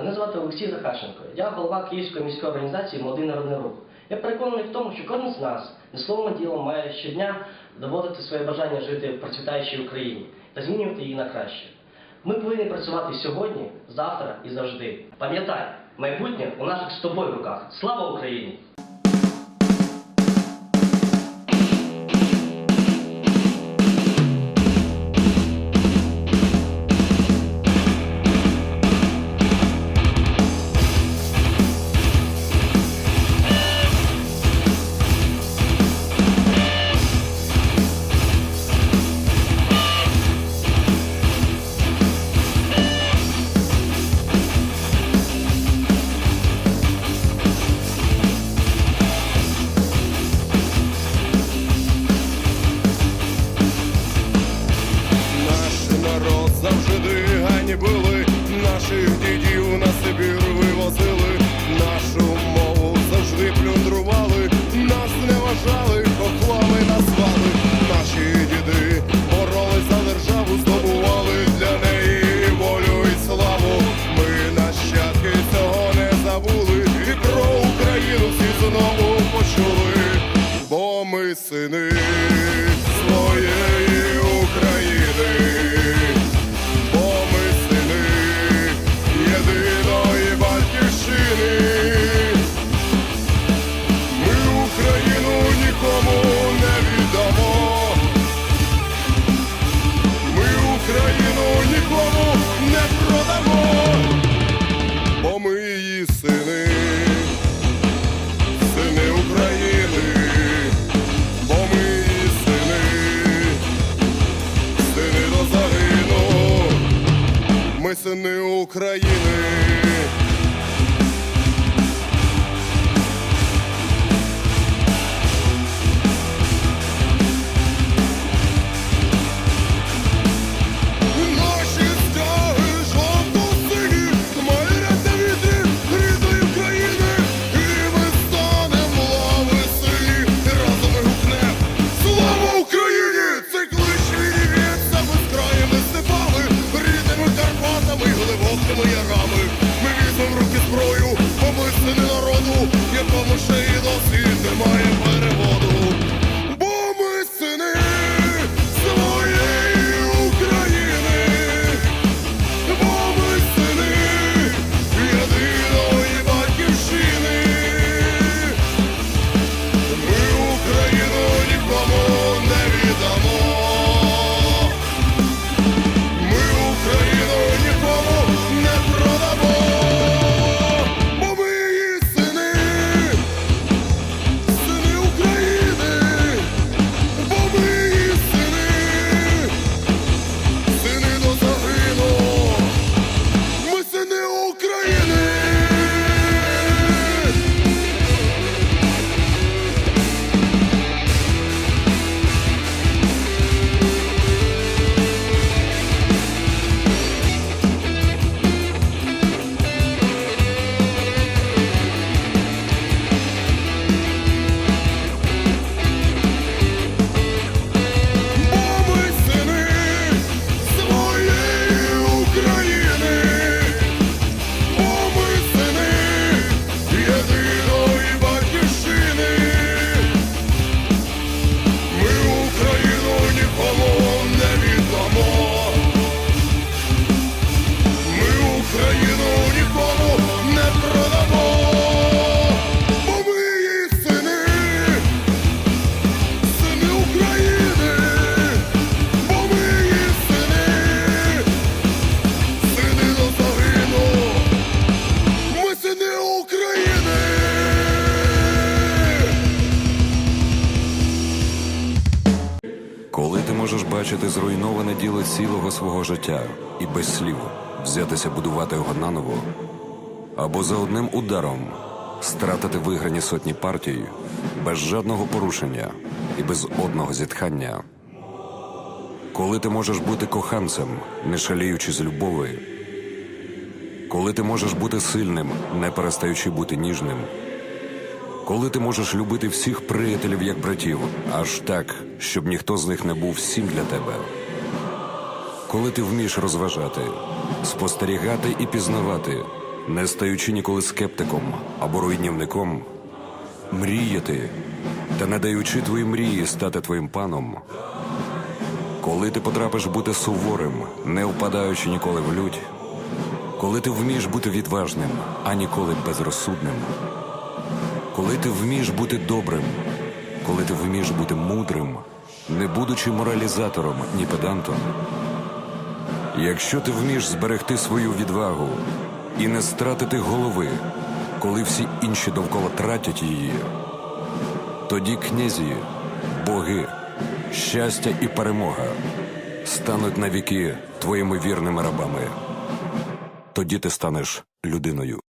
Мене звати Олексій Захарченко. Я голова Київської міської організації Молодий народний рух. Я переконаний в тому, що кожен з нас не словом ділом має щодня доводити своє бажання жити в процвітаючій Україні та змінювати її на краще. Ми повинні працювати сьогодні, завтра і завжди. Пам'ятай, майбутнє у наших з тобою руках. Слава Україні! Завжди ганьбили, наших дідів на Сибір вивозили, нашу мову завжди плюндрували, нас не вважали, хохлами назвали. Наші діди боролись за державу, здобували для неї волю і славу. Ми нащадки цього не забули, і про Україну всі знову почули, бо ми сини сини України. Коли ти можеш бачити зруйноване діло цілого свого життя і без слів взятися будувати його наново, або за одним ударом стратити виграні сотні партій без жодного порушення і без одного зітхання. Коли ти можеш бути коханцем, не шаліючи з любові, коли ти можеш бути сильним, не перестаючи бути ніжним, Коли ти можеш любити всіх приятелів як братів, аж так, щоб ніхто з них не був всім для тебе. Коли ти вмієш розважати, спостерігати і пізнавати, не стаючи ніколи скептиком або руйнівником, мріяти та не даючи твої мрії стати твоїм паном. Коли ти потрапиш бути суворим, не впадаючи ніколи в лють, коли ти вмієш бути відважним, а ніколи безрозсудним, коли ти вмієш бути добрим, коли ти вмієш бути мудрим, не будучи моралізатором ні педантом, якщо ти вмієш зберегти свою відвагу і не стратити голови, коли всі інші довкола тратять її, тоді князі, боги, щастя і перемога стануть навіки твоїми вірними рабами. Тоді ти станеш людиною.